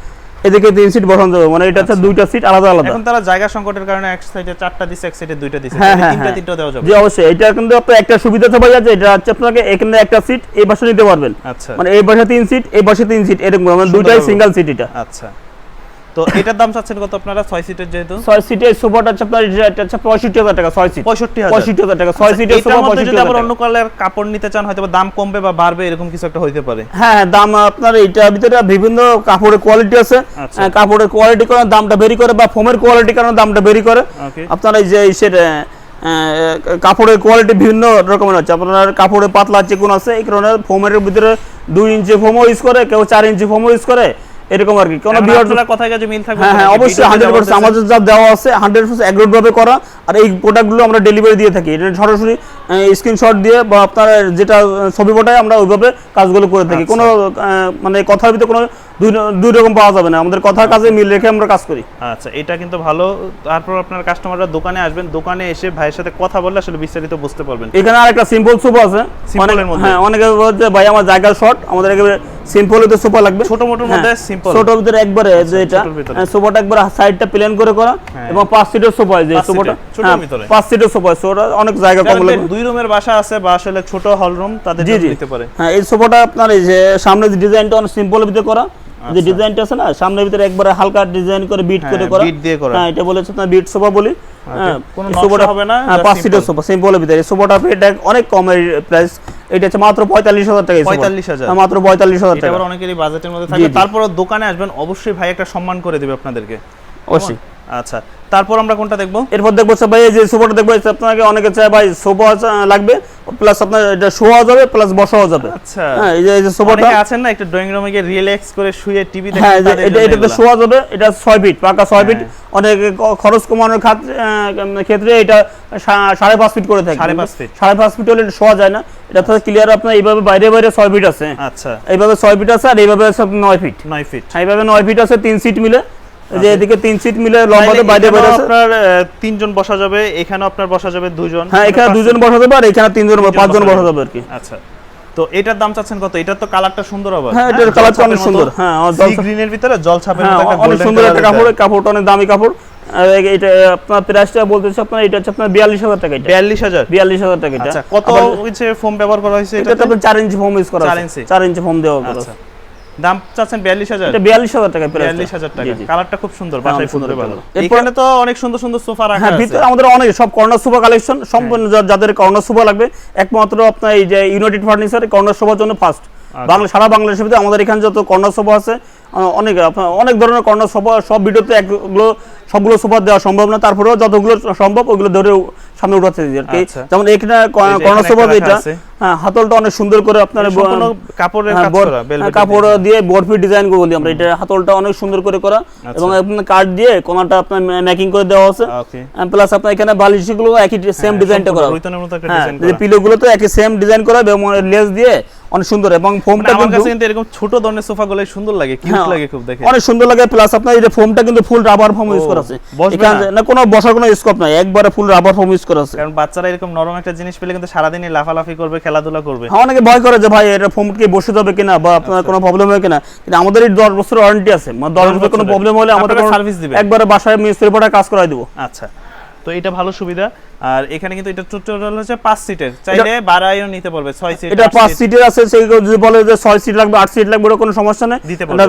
এদিকে তিন সিট বসানো যাবে। মানে এটা হচ্ছে দুইটা সিট আলাদা আলাদা। এখন তারা জায়গা সংকটের কারণে এক সাইডে চারটা দিছে এক সাইডে দুইটা দিছে হ্যাঁ, হ্যাঁ, তিনটা হ্যাঁ। তিনটা দেওয়া যাবে। জি অবশ্যই। এটা কিন্তু আপনার একটা সুবিধা তো ভাই আছে এটা হচ্ছে আপনাকে এখানে একটা সিট এই পাশে নিতে পারবেন। আচ্ছা। মানে এই পাশে তিন সিট এই পাশে তিন সিট এরকম মানে দুইটাই। সিঙ্গেল সিট এটা। আচ্ছা। তো এটার দাম চাচ্ছেন কত আপনারা? ছয় সিটের যেহেতু। ছয় সিটের সোফাটা হচ্ছে আপনার এটা এটা হচ্ছে পঁয়ষট্টি হাজার টাকা ছয় সিট। পঁয়ষট্টি হাজার। পঁয়ষট্টি হাজার টাকা ছয় সিটের সোফা এটার মধ্যে পঁয়ষট্টি যদি হাজার আবার অন্য কালার কাপড় নিতে চান হয়তো দাম কমবে বা বাড়বে এরকম কিছু একটা হইতে পারে। হ্যাঁ হ্যাঁ, দাম আপনার এইটার ভিতরে বিভিন্ন কাপড়ের কোয়ালিটি আছে। আচ্ছা। হ্যাঁ, কাপড়ের কোয়ালিটি কারণে দামটা ভেরি করে বা ফোমের কোয়ালিটি কারণে দামটা ভেরি করে। আপনার এই যে আহ, কাপড়ের কোয়ালিটি বিভিন্ন রকমের আছে। আপনার কাপড়ের পাতলা চিকুন আছে এই কারণে ফোমের ভিতরে দুই ইঞ্চি ফোমও ইউজ করে কেউ চার ইঞ্চি ফোমও ইউজ করে। এরকম আর কি। কোনো বিয়ার কথা কাছে মিল থাকবে হ্যাঁ হ্যাঁ অবশ্যই ভিডিওতে হান্ড্রেড যেমন পার্সেন্ট আমাদের যা দেওয়া আছে হান্ড্রেড পার্সেন্ট অ্যাগ্রোড ভাবে করা। আর এই প্রোডাক্টগুলো আমরা ডেলিভারি দিয়ে থাকি। এটা সরাসরি স্ক্রিনশট দিয়ে বা আপনার যেটা ছবি পাঠায় আমরা ওইভাবে কাজগুলো করে থাকি। আচ্ছা। কোনো মানে কথার ভিতরে কোনো দুই রকম পাওয়া যাবে না। আমাদের কথার কাজে মিল রেখে আমরা কাজ করি। আচ্ছা এটা কিন্তু ভালো। তারপর আপনার কাস্টমাররা দোকানে আসবেন দোকানে এসে ভাইয়ের সাথে কথা বললে আসলে বিস্তারিত বুঝতে পারবেন। এখানে আর একটা সিম্পল সোফা আছে মধ্যে? হ্যাঁ অনেকে বলছে ভাই আমার জায়গার শর্ট আমাদের একেবারে সিম্পল হতে সোফা লাগবে। ছোট মোটোর মধ্যে simple? ছোট ভিতরে একবারে যে এটা সোফাটা একবার সাইডটা প্লেন করে করা হ্যাঁ। এবং পাঁচ সিটের সোফা যে সোফাটা হ্যাঁ, ভিতরে। পাঁচ সিটের সোফা সোফাটা অনেক জায়গা কম লাগবে। দুই রুমের বাসা আছে বা আসলে ছোট হল রুম তাদের নিতে পারে। হ্যাঁ এই সোফাটা আপনার এই যে সামনে যে ডিজাইনটা অনেক সিম্পল ভিতরে করা। যে আচ্ছা। ডিজাইনটা আছে না সামনের ভিতরে একবারে হালকা ডিজাইন করে বিট হ্যাঁ, করে করা। বিট দিয়ে করা। হ্যাঁ এটা বলেছে আপনার বিট সোফা বলি। হ্যাঁ কোনো সোফাটা হবে না, হ্যাঁ পাঁচ সিটের সোফা সিম্পলের ভিতরে। সোফাটা এটা অনেক কম প্রাইস এটা হচ্ছে মাত্র পঁয়তাল্লিশ হাজার টাকা পঁয়তাল্লিশ হাজার। 45,000 হ্যাঁ, মাত্র পঁয়তাল্লিশ হাজার এটা টাকা। আবার অনেকেরই বাজেটের মধ্যে থাকে। তারপর দোকানে আসবেন অবশ্যই ভাই একটা সম্মান করে দিবে আপনাদেরকে। অবশ্যই। আচ্ছা তারপর আমরা কোনটা দেখব? এরপর দেখব স্যার ভাই এই যে সোফাটা দেখব আপনাকে অনেকে চায় ভাই সোফা লাগবে প্লাস আপনার এটা শোয়া যাবে প্লাস বসাও যাবে। আচ্ছা। হ্যাঁ এই যে এই যে সোফাটা। আছেন না একটু ড্রয়িং রুমে গিয়ে রিল্যাক্স করে শুয়ে টিভি দেখেন হ্যাঁ এটা এটাতে এগুলা। শোয়া যাবে এটা ছয় ফিট পাকা ছয় ফিট হ্যাঁ। অনেক খরচ কমানোর ক্ষেত্রে এটা সা- সাড়ে পাঁচ ফিট করে থাকে। সাড়ে পাঁচ ফিট। সাড়ে পাঁচ ফিট হলে শোয়া যায় না। এটা তো ক্লিয়ার আপনার এইভাবে বাইরে বাইরে ছয় ফিট আছে। আচ্ছা। এইভাবে ছয় ফিট আছে আর এইভাবে আপনার নয় ফিট নয় ফিট এইভাবে নয় ফিট আছে তিন সিট মিলে। যে এদিকে তিন সিট মিলে লম্বাতে বাইরে বাইরে আপনার তিনজন বসা যাবে এখানেও আপনার বসা যাবে দুজন। হ্যাঁ এখানে মানে দুজন বসা যাবে আর এখানে তিনজন পাঁচজন বসা যাবে। আর কি। আচ্ছা। তো এটার দাম চাচ্ছেন কত? এটার তো কালারটা সুন্দর হবে হ্যাঁ, এটার কালারটা অনেক সুন্দর। হ্যাঁ, ছাপ- গ্রিনের ভিতরে জল ছাপের হ্যাঁ মতো একটা অনেক সুন্দর একটা কাপড় কাপড়টা অনেক দামি কাপড়। এটা আপনার প্রাইসটা বলতেছে আপনার এটা হচ্ছে আপনার বিয়াল্লিশ হাজার টাকা এটা। বিয়াল্লিশ হাজার? বিয়াল্লিশ হাজার টাকা এটা। আচ্ছা কত হচ্ছে ফোম ব্যবহার করা হয়েছে এটাতে এটাতে? আপনার চার ইঞ্চি ফোম ইউজ করা চার আছে। ইঞ্চি? ইঞ্চি ফোম দেওয়া করা আচ্ছা আছে। দাম চাচ্ছেন বিয়াল্লিশ হাজার। এটা বিয়াল্লিশ হাজার টাকা। প্রাইস টাকা কালারটা খুব সুন্দর হ্যাঁ, বাসায় ভালো। এখানে তো অনেক সুন্দর সুন্দর সোফা রাখা হ্যাঁ আছে। ভিতরে আমাদের অনেক সব কর্নার সোফা কালেকশন সম্পূর্ণ যাদের কর্নার সোফা লাগবে একমাত্র আপনার এই যে ইউনাইটেড ফার্নিচার কর্নার সোফার জন্য ফার্স্ট বাংলা সারা বাংলাদেশের ভিতরে আমাদের এখানে যত কর্নার সোফা আছে অনেক অনেক ধরনের কর্নার সোফা সব ভিডিওতে একগুলো সবগুলো সোফা দেওয়া সম্ভব না। তারপরেও যতগুলো সম্ভব ওগুলো ধরে সামনে উঠাতে দিই আচ্ছা। যেমন এখানে কর্ণসভা আছে। হ্যাঁ হাতলটা অনেক সুন্দর করে আপনার এটা কাপড়ের হ্যাঁ, করা, হ্যাঁ, কাপড় দিয়ে। বরফি ডিজাইন করে বলি আমরা এটা হাতলটা অনেক সুন্দর করে করা আচ্ছা। এবং আপনার কাঠ দিয়ে কোনাটা আপনার ম্যাকিং করে দেওয়া আছে প্লাস আপনার এখানে বালিশগুলো একই সেম ডিজাইনটা করা পিলো গুলো তো একই সেম ডিজাইন করা এবং লেস দিয়ে অনেক সুন্দর এবং মানে ফোমটা কিন্তু কিন্তু এরকম ছোট ধরনের সোফা গুলো সুন্দর লাগে কিউট হ্যাঁ, লাগে খুব দেখে। অনেক সুন্দর লাগে প্লাস আপনার এই যে ফোমটা কিন্তু ফুল রাবার ফোম ইউজ করা আছে। এখানে না? কোনো বসার কোনো স্কোপ নাই একবারে ফুল রাবার ফোম ইউজ করা আছে। কারণ বাচ্চারা এরকম নরম একটা জিনিস পেলে কিন্তু সারাদিনই লাফালাফি করবে খেলাধুলা করবে। হ্যাঁ অনেকে ভয় করে যে ভাই এটা ফোম কি বসে যাবে কিনা বা আপনার কোনো প্রবলেম হয় কিনা? কিন্তু আমাদের এই দশ বছর ওয়ারেন্টি আছে। মানে দশ বছর কোনো প্রবলেম হলে আমাদের service দিবেন? একবারে বাসায় মিস্ত্রি পড়া কাজ করাই দেবো। আচ্ছা। তো এটা ভালো সুবিধা। আর এখানে কিন্তু এটা টোটাল হচ্ছে পাঁচ সিটের চাইলে বাড়াইও নিতে পারবে ছয় সিট এটা পাঁচ সিটের আছে সেই যদি বলে যে ছয় সিট লাগবে আট সিট লাগবে কোনো সমস্যা নেই।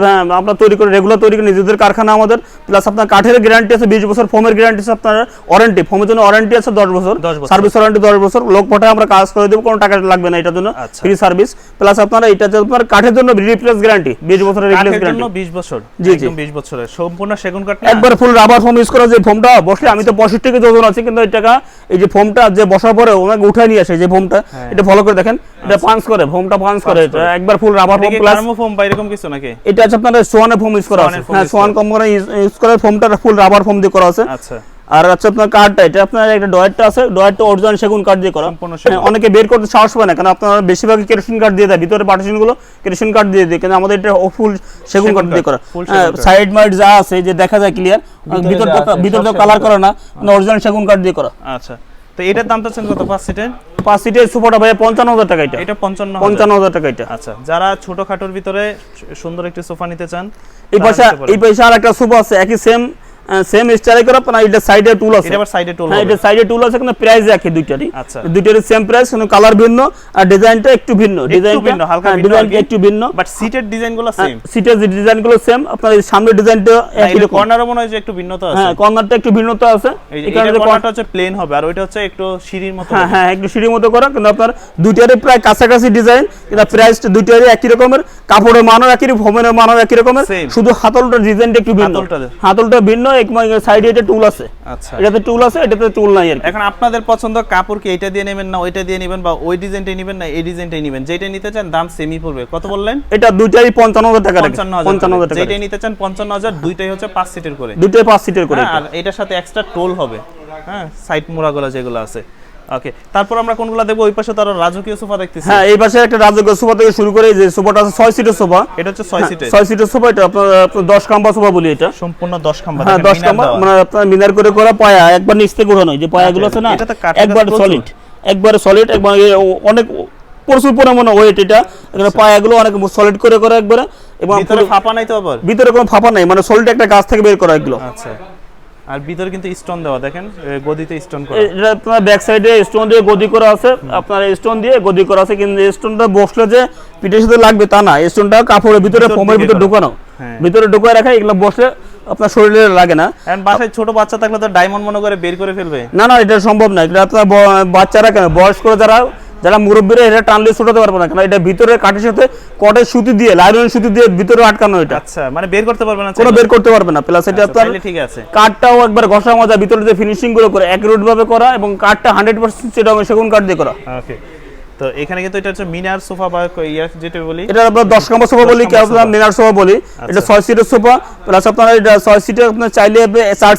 হ্যাঁ, আমরা তৈরি করে রেগুলার তৈরি করে নিজেদের কারখানা আমাদের। প্লাস আপনার কাঠের গ্যারান্টি আছে বিশ বছর ফোমের গ্যারান্টি আছে আপনার ওয়ারেন্টি ফোমের জন্য ওয়ারেন্টি আছে 10 বছর। সার্ভিস ওয়ারেন্টি দশ বছর। লোক পাঠায় আমরা কাজ করে দেবো কোনো টাকা লাগবে না এটার জন্য। ফ্রি সার্ভিস প্লাস আপনার এটা হচ্ছে আপনার কাঠের জন্য রিপ্লেস গ্যারান্টি বিশ বছরের রিপ্লেস কাঠের জন্য গ্যারান্টি বিশ বছর জি, জি। একদম বিশ বছরের। সম্পূর্ণ সেগুন কাঠ একবার ফুল রাবার ফোম ইউজ করা যে ফোমটা বসলে আমি তো পঁয়ষট্টি কেজি ওজন আছে কিন্তু এই টাকা এই যে ফোমটা যে বসার পরে ওনাকে উঠায় নিয়ে আসে যে ফোমটা হ্যাঁ। এটা ফলো করে দেখেন এটা পাঞ্চ করে ফোমটা পাঞ্চ করে এটা একবার ফুল রাবার এটা ফোম প্লাস থার্মোফোম বা এরকম কিছু নাকি? এটা আছে আপনার সোয়ানের ফোম ইউজ করা আছে। হ্যাঁ সোয়ান। কোম্পানি ইউজ করে ফোমটা ফুল রাবার ফোম দিয়ে করা আছে। আচ্ছা। আর হচ্ছে আপনার কাঠটা এটা আপনার একটা ডয়েটটা আছে ডয়েটটা অরিজিনাল সেগুন কাঠ দিয়ে করা। হ্যাঁ, অনেকে বের করতে সাহস পায় না কারণ আপনার বেশিরভাগ কেরোসিন কাঠ দিয়ে দেয় ভিতরে পার্টিশনগুলো কেরোসিন কাঠ দিয়ে দেয় কিন্তু আমাদের এটা ফুল সেগুন কাঠ দিয়ে করা। সাইড মাইড যা আছে যে দেখা যায় ক্লিয়ার ভিতরে ভিতর যা তো আছে, ভিতর তো কালার। করা না অরিজিনাল সেগুন কাঠ দিয়ে করা। আচ্ছা তো এটার দাম চাচ্ছেন কত পাঁচ সিটের? পাঁচ সিটের সুপারটা ভাই পঞ্চান্ন হাজার টাকা এটা। এটা পঞ্চান্ন পঞ্চান্ন হাজার টাকা এটা। আচ্ছা যারা ছোটখাটোর ভিতরে সুন্দর একটি সোফা নিতে চান এই পাশে এই পাশে আর একটা সুপার আছে একই সেম সেম স্টাইলে করা আপনার এটা সাইডে টুল আছে। এটা সাইডে টোল হ্যাঁ এটা সাইডে টুল আছে কিন্তু প্রাইস একই দুইটারই। আচ্ছা। দুইটারই সেম প্রাইস কিন্তু কালার ভিন্ন আর ডিজাইনটা একটু ভিন্ন। ডিজাইনটা ভিন্ন, হালকা ভিন্ন ডিজাইন একটু ভিন্ন। বাট সিটের ডিজাইনগুলো সেম সিটের যে ডিজাইনগুলো সেম আপনার এই সামনের ডিজাইনটা একই রকম। কর্নারও মনে হয় যে একটু ভিন্নতা আছে। হ্যাঁ কর্নারটা একটু ভিন্নতা আছে। এই কারণে কর্নারটা হচ্ছে প্লেন হবে আর ওইটা হচ্ছে একটু সিঁড়ির মতো হ্যাঁ হ্যাঁ একটু সিঁড়ির মতো করা কিন্তু আপনার দুইটারই প্রায় কাছাকাছি ডিজাইন কিন্তু প্রাইসটা দুইটারই একই রকমের কাপড়ের মানও একই ফোমের মানও একই রকমের. শুধু হাতলটার ডিজাইনটা একটু ভিন্ন। হাতলটা ভিন্ন সাইডে এটা টুল আছে আচ্ছা। এটাতে টুল আছে এটাতে টুল নাই আর এখন আপনাদের পছন্দ কাপড় কি এটা দিয়ে নেবেন না ওইটা দিয়ে নেবেন বা ওই ডিজাইনটাই নেবেন না এই ডিজাইনটাই নেবেন? যেটা নিতে চান দাম সেমই পড়বে। কত বললেন? এটা দুইটাই পঞ্চান্ন হাজার টাকা টাকা। যেটাই নিতে চান পঞ্চান্ন হাজার দুইটাই হচ্ছে পাঁচ সিটের করে। দুইটাই পাঁচ সিটের করে হ্যাঁ, আর এটার সাথে এক্সট্রা টোল হবে। হ্যাঁ সাইড মোড়াগুলো যেগুলো আছে। ওকে তারপর আমরা কোনগুলো দেখব? ওই পাশে তার রাজকীয় সোফা দেখতেছি। হ্যাঁ এই পাশে একটা রাজকীয় সোফা থেকে শুরু করে যে সোফাটা আছে ছয় সিটের সোফা। এটা হচ্ছে ছয় সিটের। ছয় সিটের সোফা এটা আপনার আপনার দশ কাম্বা সোফা বলি এটা। সম্পূর্ণ দশ খাম্বা। হ্যাঁ দেখেন, দশ মিনার কাম্বা মানে আপনার মিনার করে করা পায়া একবার নিচ থেকে উঠানো যে পায়াগুলো আছে না একবার সলিড একবার সলিড একবার অনেক প্রচুর পরিমাণে ওয়েট এটা। এখানে পায়াগুলো অনেক সলিড করে করা একবারে এবং ভিতরে ফাঁপা নাই তো আবার? ভিতরে কোনো ফাঁপা নাই মানে সলিড একটা গাছ থেকে বের করা এগুলো। আচ্ছা। আর ভিতরে কিন্তু স্টোন দেওয়া দেখেন গদিতে স্টোন করা। এটা আপনার ব্যাক সাইডে স্টোন দিয়ে গদি করা আছে আপনার স্টোন দিয়ে গদি করা আছে কিন্তু স্টোনটা বসলে যে পিঠের সাথে লাগবে তা না স্টোনটা কাপড়ের ভিতরে ফোমের ভিতরে। ঢুকানো। হ্যাঁ। ভিতরে ঢুকায় রাখা এগুলো বসলে আপনার শরীরে লাগে না। এখন বাসায় ছোট বাচ্চা থাকলে তো ডায়মন্ড মনে করে বের করে ফেলবে। না না এটা সম্ভব না এটা আপনার বাচ্চারা কেন বয়স্ক যারা যারা মুরব্বীরা এটা টানলে ছুটাতে পারবে না কারণ এটা ভিতরে কাঠের সাথে কটের সুতি দিয়ে লাইলনের সুতি দিয়ে ভিতরে আটকানো এটা। আচ্ছা মানে বের করতে পারবে না কোনো বের করতে পারবে না প্লাস এটা আচ্ছা, আপনার ঠিক আছে। কাঠটাও একবার ঘষা মজা ভিতরে যে ফিনিশিংগুলো করে একরুট ভাবে করা এবং কাঠটা হান্ড্রেড পার্সেন্ট সেটা সেগুন কাঠ দিয়ে করা। ওকে তো এখানে কিন্তু এটা হচ্ছে মিনার সোফা বা ইয়া যেটা বলি? এটা আমরা দশ নম্বর সোফা বলি কি আপনার মিনার সোফা বলি। আচ্ছা। এটা ছয় সিটের সোফা প্লাস আপনার এটা সিটে আপনার চাইলে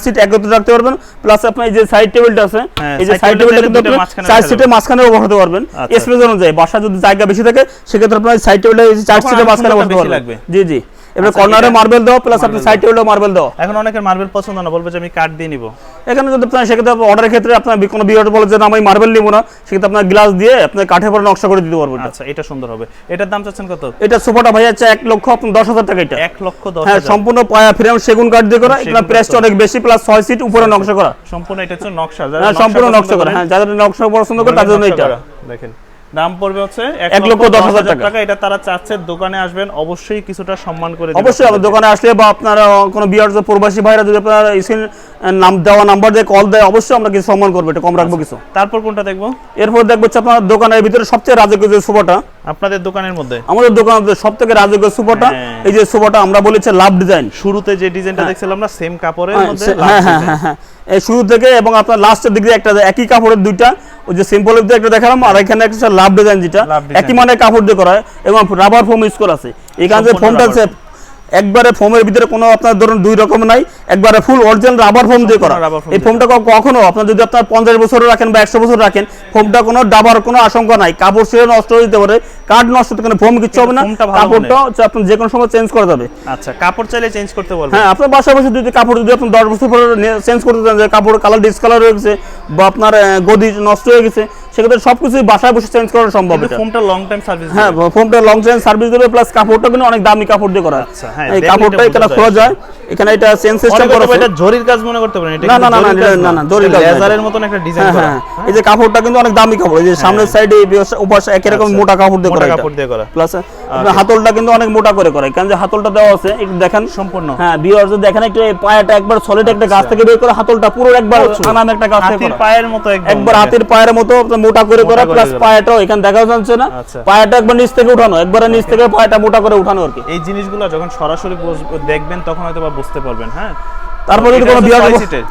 সিট একত্রে রাখতে পারবেন প্লাস আপনার এই যে সাইড টেবিলটা আছে হ্যাঁ, এই যে সাইড টেবিলটা কিন্তু আপনি মাঝখানে রাখা সিটের বসাতে পারবেন। আচ্ছা। স্পেস অনুযায়ী বাসা যদি জায়গা বেশি থাকে সেক্ষেত্রে আপনার সাইড টেবিলটা চার তখন সিটের মাঝখানে বসাতে পারবেন। লাগবে। জি জি। এবার কর্নারে মার্বেল দাও প্লাস আপনি সাইড টেবিলও মার্বেল দাও। এখন অনেকের মার্বেল পছন্দ না বলবে যে আমি কাঠ দিয়ে নিব। এখানে যদি আপনার সেক্ষেত্রে অর্ডারের ক্ষেত্রে আপনার কোনো বিয়ার বলে যে না, আমি মার্বেল নিবো না সেক্ষেত্রে আপনার গ্লাস দিয়ে আপনার কাঠের পরে নকশা করে দিতে পারব এটা। আচ্ছা এটা সুন্দর হবে। এটার দাম চাচ্ছেন কত? এটা সোফাটা ভাই আছে এক লক্ষ দশ হাজার টাকা এটা। এক লক্ষ দশ হ্যাঁ সম্পূর্ণ পায়া ফ্রেম সেগুন কাঠ দিয়ে করা এগুলো প্রাইসটা অনেক বেশি প্লাস ছয় সিট উপরে নকশা করা। সম্পূর্ণ এটা হচ্ছে নকশা যারা হ্যাঁ সম্পূর্ণ নকশা করা। হ্যাঁ যাদের নকশা পছন্দ করে তাদের জন্য এটা। দেখেন। দাম পড়বে হচ্ছে এক লক্ষ দশ হাজার টাকা। এটা তারা চাচ্ছে দোকানে আসবেন অবশ্যই কিছুটা সম্মান করে অবশ্যই দোকানে আসলে বা আপনারা কোনো বিয়ার প্রবাসী ভাইরা যদি আপনার স্ক্রিন নাম দেওয়া নাম্বার দিয়ে কল দেয় অবশ্যই আমরা কিছু সম্মান করব এটা কম রাখব কিছু। তারপর কোনটা দেখব? এরপর দেখব হচ্ছে আপনার দোকানের ভিতরে সবচেয়ে রাজকীয় যে সোফাটা আপনাদের দোকানের মধ্যে? আমাদের দোকানের সব থেকে রাজকীয় সোফাটা হ্যাঁ। এই যে সোফাটা আমরা বলেছি লাভ ডিজাইন শুরুতে যে ডিজাইনটা দেখছিলাম না সেম কাপড়ের হ্যাঁ, মধ্যে হ্যাঁ হ্যাঁ হ্যাঁ হ্যাঁ। এই শুরু থেকে এবং আপনার লাস্টের দিক দিয়ে একটা একই কাপড়ের দুইটা ওই যে সিম্পলের দিয়ে একটা দেখালাম আর এখানে একটা লাভ ডিজাইন যেটা একই মানে কাপড় দিয়ে করা হয় এবং রাবার ফোম ইউজ করা আছে। এখানে ফোমটা একবারে ফোমের ভিতরে কোনো আপনার ধরুন দুই রকম নাই একবারে ফুল অরিজিনাল রাবার ফোম দিয়ে করা। foam এই ফোমটা কখনো আপনার যদি আপনার পঞ্চাশ বছর রাখেন বা একশো বছর রাখেন ফোমটা কোনো ডাবার কোনো আশঙ্কা নাই। কাপড় ছিঁড়ে নষ্ট হয়ে যেতে পারে কাঠ নষ্ট হতে ফোম কিচ্ছু হবে না। কাপড়টা আপনার যে কোনো সময় চেঞ্জ করা যাবে। আচ্ছা কাপড় চাইলে চেঞ্জ করতে বলবেন। হ্যাঁ আপনার বাসায় বসে যদি কাপড় যদি আপনি দশ বছর পরে চেঞ্জ করতে চান যে কাপড় কালার ডিসকালার হয়ে গেছে বা আপনার গদি নষ্ট হয়ে গেছে সেক্ষেত্রে সব কিছুই বাসায় বসে চেঞ্জ করা সম্ভব এটা। ফোনটা লং টাইম সার্ভিস হ্যাঁ ফোনটা লং টাইম সার্ভিস দেবে প্লাস কাপড়টা কিন্তু অনেক দামি কাপড় দিয়ে করা। আচ্ছা, হ্যাঁ, এই দেখলে কাপড়টা এটা এখানে বোঝা খোলা যায়। এখানে এটা চেঞ্জ সিস্টেম করা আছে। এটা জরির কাজ মনে করতে পারেন এটা না, না, না, না, না, জরির কাজ লেজারের মতন একটা ডিজাইন হ্যাঁ করা। হ্যাঁ এই যে কাপড়টা কিন্তু অনেক দামি কাপড় এই যে সামনের সাইডে একই রকম আচ্ছা, মোটা কাপড় দিয়ে করা কাপড় দিয়ে করা। প্লাস আপনার হাতলটা কিন্তু অনেক মোটা করে করা। এখানে যে হাতলটা দেওয়া আছে একটু দেখেন। সম্পূর্ণ। হ্যাঁ ভিউয়ার্স দেখেন একটু এই পায়াটা একবার সলিড একটা গাছ থেকে বের করে হাতলটা পুরো একবার আনাম একটা গাছ থেকে হাতির পায়ের মতো একবার হাতের পায়ের মতো মোটা করে করা প্লাস। পায়াটাও এখানে দেখা যাচ্ছে না। আচ্ছা। পায়াটা একবার নিচ থেকে উঠানো একবার নিচ থেকে পায়াটা মোটা করে উঠানো আর কি। এই জিনিসগুলো যখন সরাসরি দেখবেন তখন হয়তো বুঝতে পারবেন হ্যাঁ? তারপরে যদি কোনো বিয়ার।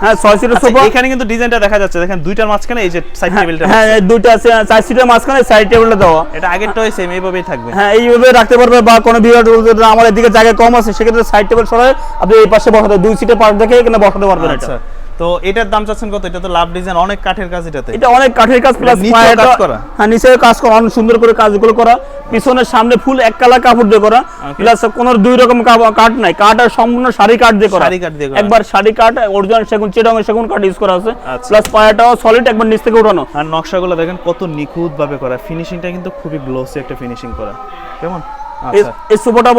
হ্যাঁ ছয় সিটের আচ্ছা, সোফা। এখানে কিন্তু ডিজাইনটা দেখা যাচ্ছে। দেখেন দুইটার মাঝখানে এই যে সাইড টেবিলটা হ্যাঁ এই দুইটা আছে চার সিটের মাঝখানে সাইড টেবিলটা দেওয়া। এটা আগেরটাই সেম এইভাবেই থাকবে। হ্যাঁ এইভাবে রাখতে পারবে বা কোনো বিয়ার যদি আমার এদিকে জায়গা কম আছে সেক্ষেত্রে সাইড টেবিল সরায় আপনি এই পাশে বসাতে দুই সিটের পাশ দেখে এখানে বসাতে পারবেন আচ্ছা। তো এটার দাম চাচ্ছেন কত? এটা তো লাভ ডিজাইন অনেক কাঠের কাজ এটাতে। এটা অনেক কাঠের কাজ প্লাস কাজ করা? হ্যাঁ নিচে কাজ করা অনেক সুন্দর করে কাজগুলো করা। পিছনের সামনে ফুল এক কাপড় দিয়ে করা। প্লাস কোনো দুই রকম কাঠ নাই। কাঠ আর সম্পূর্ণ শাড়ি কাঠ দিয়ে করা। শাড়ি কাঠ দিয়ে করা। একবার শাড়ি কাঠ অরিজিনাল সেগুন সেগুন কাঠ ইউজ করা আছে। প্লাস পায়াটাও সলিড একবার নিচ থেকে উঠানো। আর নকশাগুলো দেখেন কত নিখুঁত ভাবে করা। ফিনিশিংটা কিন্তু খুবই গ্লোসি একটা ফিনিশিং করা। কেমন? এই- আচ্ছা। সোফাটা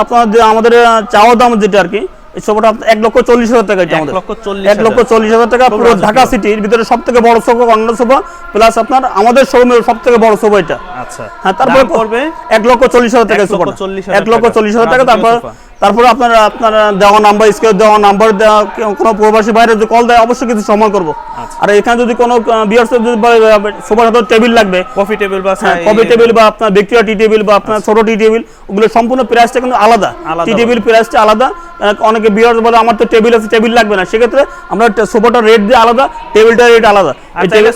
আপনার আমাদের চাওয়া দাম যেটা আর কি এই সোফাটা এক লক্ষ চল্লিশ হাজার টাকা এটা এক আমাদের লক্ষ চল্লিশ এক লক্ষ হাজার। চল্লিশ হাজার টাকা পুরো। ঢাকা সিটির ভিতরে সব থেকে বড় সোফা অন্য সোফা প্লাস আপনার আমাদের শোরুমের সব থেকে বড় সোফা এটা আচ্ছা হ্যাঁ তারপরে পড়বে এক লক্ষ চল্লিশ হাজার টাকা চল্লিশ হাজার এক লক্ষ টাকা। চল্লিশ হাজার টাকা তারপর। তারপরে আপনার আপনার দেওয়া নাম্বার স্কেল দেওয়া নাম্বার দেওয়া কোনো প্রবাসী বাইরে যদি কল দেয় অবশ্যই কিছু সম্মান করব। আচ্ছা। আর এখানে যদি কোনো বিয়ার যদি সোফার সাথে টেবিল লাগবে। কফি টেবিল বা হ্যাঁ কফি টেবিল বা আপনার ব্যক্তিগত টি টেবিল বা আপনার ছোট টি টেবিল ওগুলো সম্পূর্ণ প্রাইসটা কিন্তু আলাদা। টি টেবিল প্রাইসটা আলাদা। অনেকে বিয়ার বলে আমার তো টেবিল আছে টেবিল লাগবে না। সেক্ষেত্রে আমরা সোফাটা রেট দিয়ে আলাদা টেবিলটা রেট আলাদা।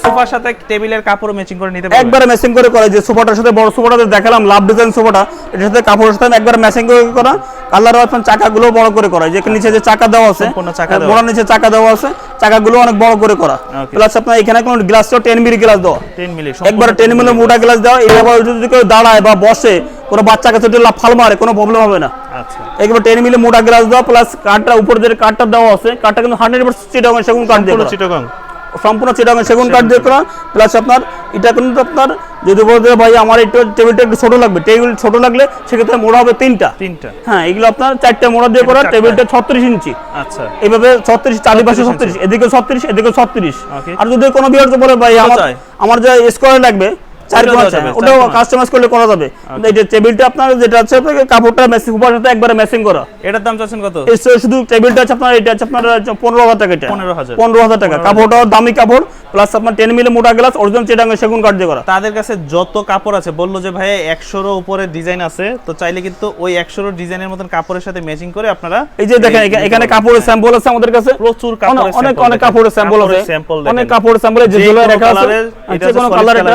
সোফার সাথে টেবিলের কাপড় ম্যাচিং করে নিতে একবারে ম্যাচিং করে করা। যে সোফাটার সাথে বড় সোফাটা দেখালাম লাভ ডিজাইন সোফাটা এটার সাথে কাপড়ের সাথে একবার ম্যাচিং করে করা। কালার চাকাগুলো বড় করে করা যে নিচে যে চাকা দেওয়া আছে দেওয়া। মোড়ার নিচে চাকা দেওয়া আছে চাকাগুলো অনেক বড় করে করা। প্লাস আপনার এখানে কোনো গ্লাসটাও টেন মিলি গ্লাস দেওয়া। 10 মিলি একবার টেন মিলি মোটা গ্লাস দেওয়া আবার যদি কেউ দাঁড়ায় বা বসে কোনো বাচ্চা কাছে যদি ফাল মারে কোনো প্রবলেম হবে না। আচ্ছা। একবার টেন মিলি মোটা গ্লাস দেওয়া প্লাস কাঠটা উপরে যে কাঠটা দেওয়া আছে কাঠটা কিন্তু হান্ড্রেড পার্সেন্ট চিটাগং সেগুন কাঠ চিটাগং সম্পূর্ণ চিটাগাং সেগুন কাঠ দিয়ে করা। প্লাস আপনার এটা কিন্তু আপনার যদি বলতে ভাই আমার একটু টেবিলটা একটু ছোট লাগবে টেবিল ছোট লাগলে সেক্ষেত্রে মোড়া হবে তিনটা। তিনটা। হ্যাঁ এগুলো আপনার চারটে মোড়া দিয়ে করা টেবিলটা ছত্রিশ ইঞ্চি। আচ্ছা। এইভাবে ছত্রিশ চারিপাশে 36 ছত্রিশ এদিকে ছত্রিশ এদিকে ছত্রিশ। আর যদি কোনো বিয়ার বলে ভাই আমার আমার যে স্কোয়ার লাগবে চার ওটাও কোনা দেওয়া আছে যাবে, ওটাও চার কোনা। কাস্টমাইজ করলে করা যাবে। কিন্তু টেবিলটা আপনার যেটা আছে আপনাকে কাপড়টা ম্যাচিং উপর সাথে একবারে ম্যাচিং করা। এটার দাম চাচ্ছেন কত? শুধু টেবিলটা আছে আপনার এটা আছে আপনার পনেরো হাজার টাকা এটা। 15,000 পনেরো হাজার টাকা। কাপড়টাও দামি কাপড় প্লাস আপনার টেন মিলি মোটা গ্লাস অরিজিনাল চেটাঙ্গে সেগুন কাঠ দিয়ে করা। তাদের কাছে যত কাপড় আছে বলল যে ভাই একশোরও উপরে ডিজাইন আছে তো চাইলে কিন্তু ওই একশোরও ডিজাইনের মতন কাপড়ের সাথে ম্যাচিং করে আপনারা এই যে দেখেন এখানে কাপড়ের স্যাম্পল আছে আমাদের কাছে। প্রচুর অনেক- কাপড়ের অনেক কাপড়ের স্যাম্পল আছে। অনেক কাপড়ের স্যাম্পল রাখা আছে। এটা কোনো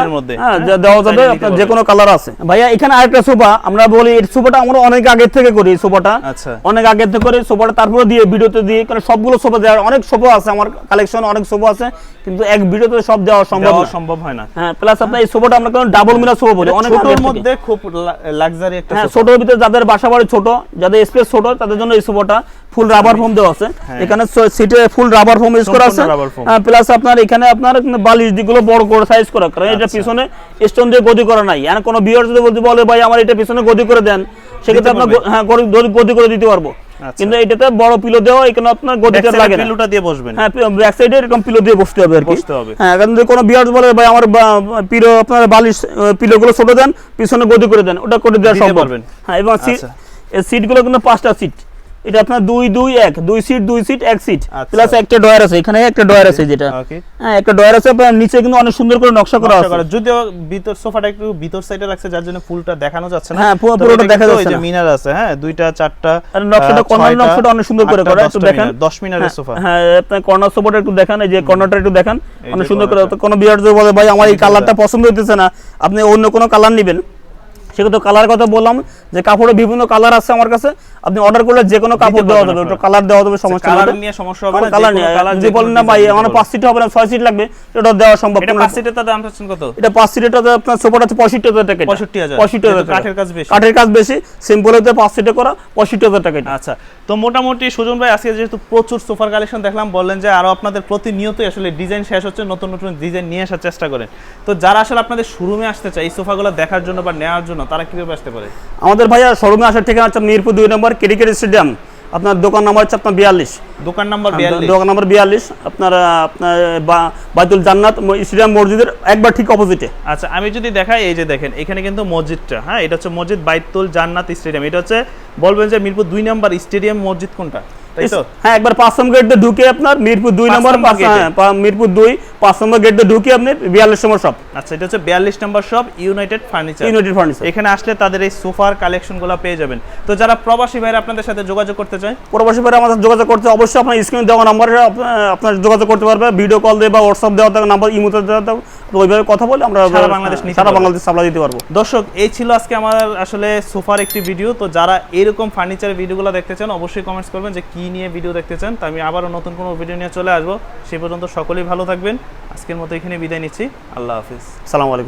মধ্যে। হ্যাঁ হ্যাঁ, দেওয়া যাবে আপনার যে কোনো কালার আছে। ভাইয়া এখানে আরেকটা সোফা আমরা বলি এই সোফাটা আমরা অনেক আগে থেকে করি সোফাটা। আচ্ছা। অনেক আগে থেকে করে সোফাটা তারপরে দিয়ে ভিডিওতে দিয়ে কারণ সবগুলো সোফা দেওয়ার অনেক সোফা আছে আমার কালেকশন অনেক সোফা আছে কিন্তু এক ভিডিওতে সব দেওয়া সম্ভব সম্ভব হয় না। হ্যাঁ প্লাস আপনার এই সোফাটা আমরা কারণ ডাবল মিলা সোফা বলি অনেক ছোটর মধ্যে খুব লাক্সারি একটা হ্যাঁ ছোটর ভিতরে যাদের বাসা বাড়ি ছোট যাদের স্পেস ছোট তাদের জন্য এই সোফাটা ফুল রাবার ফোম দেওয়া আছে। এখানে সিটে ফুল রাবার ফোম ইউজ করা আছে। হ্যাঁ। প্লাস আপনার এখানে আপনার বালিশ দিকগুলো বড় করে সাইজ করা কারণ এটা আচ্ছা। পিছনে স্টোন দিয়ে গদি করা নাই আর কোনো বিয়ার যদি বলতে বলে ভাই আমার এটা পিছনে গদি করে দেন সেক্ষেত্রে আপনার হ্যাঁ গদি- করে দিতে পারব আচ্ছা। কিন্তু এটাতে বড় পিলো দেওয়া এখানে আপনার গদিটা লাগে না পিলুটা দিয়ে বসবেন হ্যাঁ ব্যাক সাইডে এরকম পিলো দিয়ে বসতে হবে আর কি বসতে হবে। হ্যাঁ কারণ যদি কোনো বিয়ার বলে ভাই আমার পিলো আপনার বালিশ পিলো গুলো ছোট দেন পিছনে গদি করে দেন ওটা করে দেওয়া সম্ভব। হ্যাঁ এবং সিট আচ্ছা। এই সিটগুলো কিন্তু পাঁচটা সিট এটা আপনার দুই দুই এক। দুই সিট দুই সিট এক সিট আচ্ছা। প্লাস একটা ডয়ার আছে। এখানে একটা ডয়ার আছে যেটা। হ্যাঁ একটা ডয়ার আছে আপনার নিচে কিন্তু অনেক সুন্দর করে নকশা করা আছে। যদিও ভিতর সোফাটা একটু ভিতর সাইডে রাখছে যার জন্য ফুলটা দেখানো যাচ্ছে না। হ্যাঁ, পুরোটা দেখা যাচ্ছে না। মিনার আছে হ্যাঁ দুইটা চারটা আর নকশাটা কর্নার নকশাটা অনেক সুন্দর করে করা একটু দেখেন। মিনার, দশ মিনারের সোফা। হ্যাঁ আপনার কর্নার সোফাটা একটু দেখান এই যে কর্নারটা একটু দেখান। অনেক সুন্দর করে কোনো বিয়ার বলে ভাই আমার এই এই কালারটা পছন্দ হইতেছে না। আপনি অন্য কোনো কালার নেবেন। সেক্ষেত্রে কালার কথা বললাম যে কাপড়ে বিভিন্ন কালার আছে আমার কাছে আপনি অর্ডার করলে যে কোনো কাপড় দেওয়া যাবে ওটা কালার দেওয়া যাবে সমস্যা কালার নিয়ে সমস্যা হবে না কালার যে কালার যদি বলেন না ভাই আমার পাঁচ সিট হবে না ছয় সিট লাগবে এটা দেওয়া সম্ভব এটা কোনো- পাঁচ সিটের দাম চাচ্ছেন কত? এটা পাঁচ সিটের আপনার সোফাটা আছে পঁয়ষট্টি হাজার টাকা এটা। 65,000 পঁয়ষট্টি হাজার কাঠের কাজ বেশি। কাঠের কাজ বেশি সিম্পল হতে পাঁচ সিটে করা পঁয়ষট্টি হাজার টাকা আচ্ছা তো মোটামুটি সুজন ভাই আজকে যেহেতু প্রচুর সোফার কালেকশন দেখলাম বললেন যে আরও আপনাদের প্রতিনিয়তই আসলে ডিজাইন শেষ হচ্ছে নতুন নতুন ডিজাইন নিয়ে আসার চেষ্টা করেন। তো যারা আসলে আপনাদের শোরুমে আসতে চায় এই সোফাগুলো দেখার জন্য বা নেওয়ার জন্য তারা কীভাবে আসতে পারে? আমাদের ভাইয়া শোরুমে আসার ঠিকানা হচ্ছে মিরপুর দুই নম্বর ক্রিকেট স্টেডিয়াম। আপনার দোকান নাম্বার হচ্ছে আপনার বিয়াল্লিশ। দোকান নাম্বার বিয়াল্লিশ? দোকান নাম্বার বিয়াল্লিশ। আপনার আপনার বাইতুল জান্নাত স্টেডিয়াম মসজিদের একবার ঠিক অপোজিটে আচ্ছা আমি যদি দেখাই এই যে দেখেন এখানে কিন্তু মসজিদটা হ্যাঁ এটা হচ্ছে মসজিদ বাইতুল জান্নাত স্টেডিয়াম। এটা হচ্ছে বলবেন যে মিরপুর দুই নাম্বার স্টেডিয়াম মসজিদ কোনটা? তাই তো? হ্যাঁ একবার পাঁচ নম্বর গেট ঢুকে আপনার মিরপুর দুই নম্বর। হ্যাঁ, মিরপুর দুই পাঁচ নম্বর গেট ঢুকে আপনি বিয়াল্লিশ নম্বর সব আচ্ছা এটা হচ্ছে বিয়াল্লিশ number shop United Furniture United Furniture এখানে আসলে তাদের এই সোফার কালেকশনগুলো পেয়ে যাবেন। তো যারা প্রবাসী ভাইরা আপনাদের সাথে যোগাযোগ করতে চায়? পরবর্তী পরে আমাদের যোগাযোগ করতে অবশ্যই আপনার স্ক্রিনে দেওয়া নাম্বারে আপনার যোগাযোগ করতে পারবে। ভিডিও কল দিয়ে বা হোয়াটসঅ্যাপ দেওয়া নাম্বার ইমোতে দেওয়া থাকবে। ওইভাবে কথা বলে আমরা সারা বাংলাদেশ সারা। বাংলাদেশ সাপ্লাই দিতে পারব। দর্শক এই ছিল আজকে আমার আসলে সোফার একটি ভিডিও তো যারা এরকম ফার্নিচারের ভিডিওগুলো দেখতে চান অবশ্যই কমেন্টস করবেন যে কি নিয়ে ভিডিও দেখতে চান, তো আমি আবারও নতুন কোনো ভিডিও নিয়ে চলে আসব। সে পর্যন্ত সকলেই ভালো থাকবেন। আজকের মতো এখানে বিদায় নিচ্ছি। আল্লাহ হাফিজ। সালাম আলাইকুম।